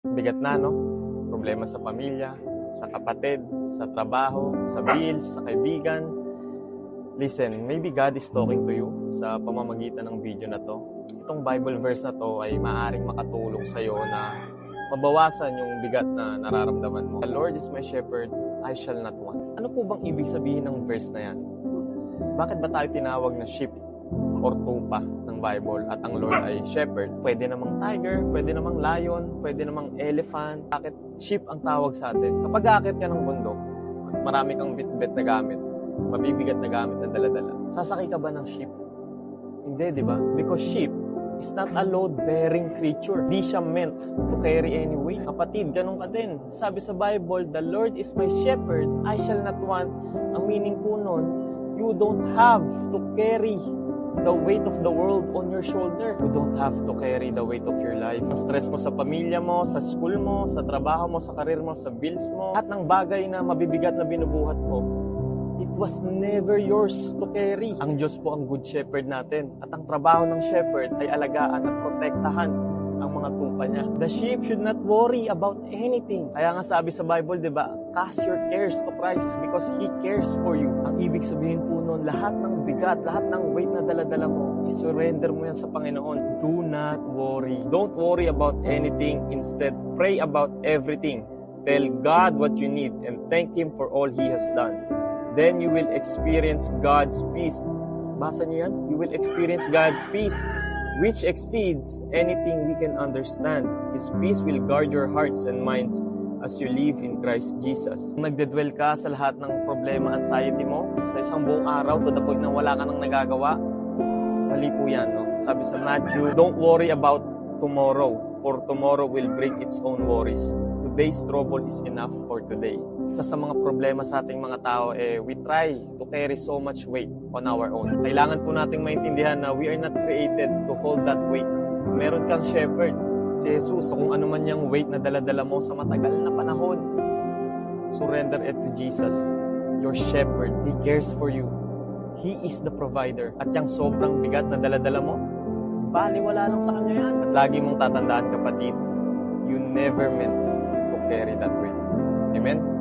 Bigat na, no? Problema sa pamilya, sa kapatid, sa trabaho, sa bills, sa kaibigan. Listen, maybe God is talking to you sa pamamagitan ng video na to. Itong Bible verse na to ay maaaring makatulong sa iyo na mabawasan yung bigat na nararamdaman mo. The Lord is my shepherd, I shall not want. Ano po bang ibig sabihin ng verse na yan? Bakit ba tayo tinawag na sheep or tupa ng Bible at ang Lord ay shepherd? Pwede namang tiger, pwede namang lion, pwede namang elephant. Bakit sheep ang tawag sa atin? Kapag aakit ka ng bundok, marami kang bit-bit na gamit, mabibigat na gamit na daladala. Sasakay ka ba ng sheep? Hindi, di ba? Because sheep is not a load-bearing creature. Di siya meant to carry any weight. Kapatid, ganun ka din. Sabi sa Bible, the Lord is my shepherd, I shall not want. Ang meaning po nun, you don't have to carry the weight of the world on your shoulder. You don't have to carry the weight of your life. Ang stress mo sa pamilya mo, sa school mo, sa trabaho mo, sa karir mo, sa bills mo, at ng bagay na mabibigat na binubuhat mo, it was never yours to carry. Ang Diyos po ang good shepherd natin. At ang trabaho ng shepherd ay alagaan at protektahan ang mga tupa niya. The sheep should not worry about anything. Kaya nga sabi sa Bible, di ba, cast your cares to Christ because He cares for you. Ang ibig sabihin po nun, lahat ng bigat, lahat ng weight na daladala mo, isurrender mo yan sa Panginoon. Do not worry. Don't worry about anything. Instead, pray about everything. Tell God what you need and thank Him for all He has done. Then you will experience God's peace. Basa niyo yan? You will experience God's peace which exceeds anything we can understand. His peace will guard your hearts and minds as you live in Christ Jesus. Kung nagdedwell ka sa lahat ng problema, anxiety mo, sa isang buong araw, to the point na wala ka nang nagagawa, mali po yan. No? Sabi sa Matthew, don't worry about tomorrow, for tomorrow will bring its own worries. Today's trouble is enough for today. Isa sa mga problema sa ating mga tao, eh, we try to carry so much weight on our own. Kailangan po nating maintindihan na we are not created to hold that weight. Meron kang shepherd, si Jesus. Kung ano man yung weight na daladala mo sa matagal na panahon, surrender it to Jesus, your shepherd. He cares for you. He is the provider. At yung sobrang bigat na daladala mo, baliwala lang sa kanya yan. At lagi mong tatandaan kapatid, you never meant to carry that weight. Amen?